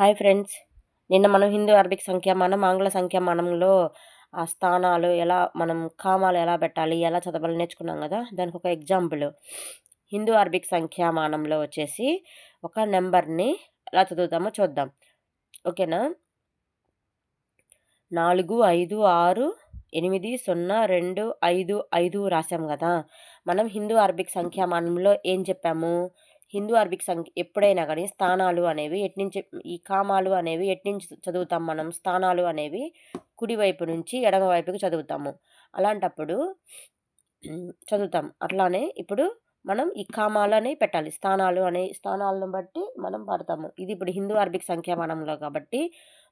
Hi friends. నిన్న మనం Hindu Arabic సంఖ్యామానం ఆంగ్ల సంఖ్యామానంలో ఆ స్థానాలు ఎలా మనం కామాలు ఎలా పెట్టాలి ఎలా చదవాలి నేర్చుకున్నాం కదా దానికి ఒక ఎగ్జాంపుల్. హిందూ అరబిక్ సంఖ్యామానంలో వచ్చేసి ఒక నెంబర్ని ఎలా చదువుతామో చూద్దాం. ఓకేనా? నాలుగు ఐదు ఆరు ఎనిమిది సున్నా రెండు ఐదు ఐదు రాసాం కదా. మనం హిందూ అరబిక్ సంఖ్యామానంలో ఏం చెప్పాము? హిందూ అరబిక్ సంఖ్య ఎప్పుడైనా కానీ స్థానాలు అనేవి ఎట్నుంచి ఈ కామాలు అనేవి ఎట్నుంచి చదువుతాం మనం? స్థానాలు అనేవి కుడివైపు నుంచి ఎడమవైపుకి చదువుతాము. అలాంటప్పుడు చదువుతాం. అట్లానే ఇప్పుడు మనం ఈ కామాలనే పెట్టాలి. స్థానాలు అనే స్థానాలను బట్టి మనం పడతాము. ఇది ఇప్పుడు హిందూ అరబిక్ సంఖ్యామానంలో కాబట్టి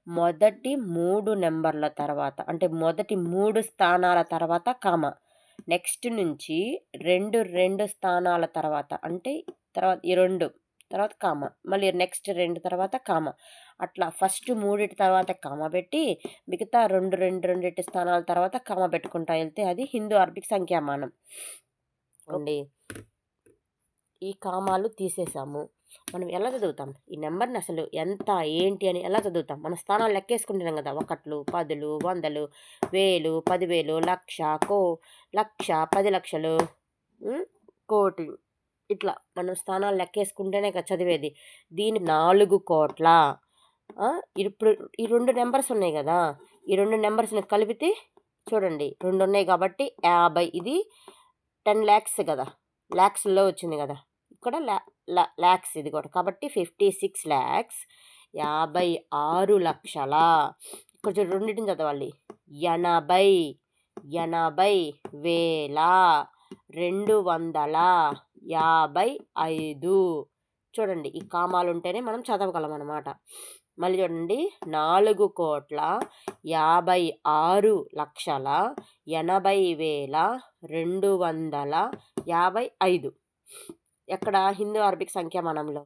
మొదటి మూడు నెంబర్ల తర్వాత అంటే మొదటి మూడు స్థానాల తర్వాత కామ. నెక్స్ట్ నుంచి రెండు రెండు స్థానాల తర్వాత అంటే తర్వాత ఈ రెండు తర్వాత కామ. మళ్ళీ నెక్స్ట్ రెండు తర్వాత కామ. అట్లా ఫస్ట్ మూడిటి తర్వాత కామ పెట్టి మిగతా రెండు రెండు రెండిటి స్థానాల తర్వాత కామ పెట్టుకుంటా వెళ్తే అది హిందూ అరబిక్ సంఖ్యామానం అండి. ఈ కామాలు తీసేసాము. మనం ఎలా చదువుతాం? ఈ నెంబర్ని అసలు ఎంత ఏంటి అని ఎలా చదువుతాం? మన స్థానాలు లెక్కేసుకుంటున్నాం కదా ఒకట్లు పదులు వందలు వేలు పదివేలు లక్ష కో లక్ష పది లక్షలు కోటి ఇట్లా మనం స్థానాలు లెక్కేసుకుంటేనే కదా చదివేది. దీని నాలుగు కోట్ల. ఇప్పుడు ఈ రెండు నెంబర్స్ ఉన్నాయి కదా. ఈ రెండు నెంబర్స్ని కలిపితే చూడండి రెండు ఉన్నాయి కాబట్టి యాభై. ఇది టెన్ ల్యాక్స్ కదా. ల్యాక్స్లో వచ్చింది కదా. ఇక్కడ ల్యా ల్యాక్స్ ఇది కూడా. కాబట్టి ఫిఫ్టీ సిక్స్ ల్యాక్స్ యాభై ఆరు లక్షల. ఇక్కడ రెండింటిని చదవాలి. ఎనభై ఎనభై వేల రెండు వందల యాభై ఐదు. చూడండి ఈ కామాలు ఉంటేనే మనం చదవగలం అనమాట మళ్ళీ చూడండి నాలుగు కోట్ల యాభై ఆరు లక్షల ఎనభై వేల రెండు వందల యాభై ఐదు. ఎక్కడ? హిందూ అరబిక్ సంఖ్యామానంలో